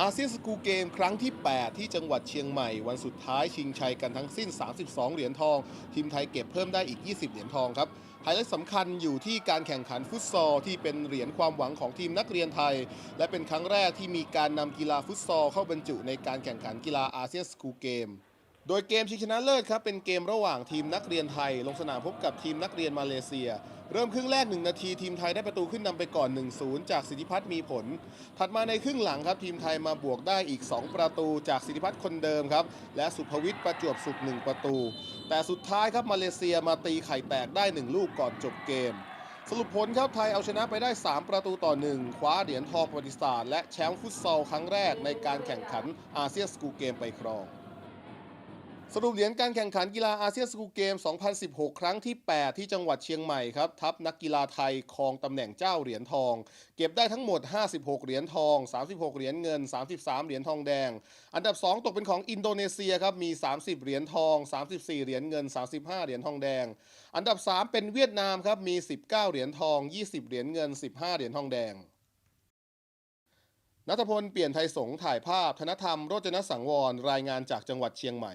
อาเซียนสกูเกมครั้งที่ 8 ที่จังหวัดเชียงใหม่ วันสุดท้ายชิงชัยกันทั้งสิ้น 32 เหรียญทอง ทีมไทยเก็บเพิ่มได้อีก 20 เหรียญทองครับไฮไลท์สำคัญอยู่ที่การแข่งขันฟุตซอลที่เป็นเหรียญความหวังของทีมนักเรียนไทย และเป็นครั้งแรกที่มีการนำกีฬาฟุตซอลเข้าบรรจุในการแข่งขันกีฬาอาเซียนสกูเกม โดยเกมชิงชนะเลิศครับเป็นเกมระหว่างทีมนักเรียนไทย ลงสนามพบกับทีมนักเรียนมาเลเซีย เริ่มครึ่งแรก 1 นาที ทีมไทยได้ประตูขึ้นนำไปก่อน 1-0 จากสิทธิพัฒน์มีผล ถัดมาในครึ่งหลังครับ ทีมไทยมาบวกได้อีก 2 ประตูจากสิทธิพัฒน์คนเดิมครับ และสุภวิทย์ประจวบสุข 1 ประตู แต่สุดท้ายครับมาเลเซียมาตีไข่แตกได้ 1 ลูกก่อนจบเกมสรุปผลครับไทยเอาชนะไปได้ 3 ประตูต่อ 1 คว้าเหรียญทองประวัติศาสตร์และแชมป์ฟุตซอลครั้งแรกในการแข่งขันอาเซียนสกูเกมไปครอง สรุปเหรียญการแข่งขันกีฬาอาเซียนสกูเกม 2016 ครั้งที่ 8 ที่จังหวัดเชียงใหม่ครับทัพนักกีฬาไทยครองตำแหน่งเจ้าเหรียญทอง เก็บได้ทั้งหมด 56 เหรียญทอง 36 เหรียญเงิน 33 เหรียญทองแดง อันดับ 2 ตกเป็นของอินโดนีเซียครับมี 30 เหรียญทอง 34 เหรียญเงิน 35 เหรียญทองแดง อันดับ 3 เป็นเวียดนามครับมี 19 เหรียญทอง 20 เหรียญเงิน 15 เหรียญทองแดงนัทพลเปลี่ยนไทยสงถ่ายภาพธนธรรมโรจนสังวรรายงานจากจังหวัดเชียงใหม่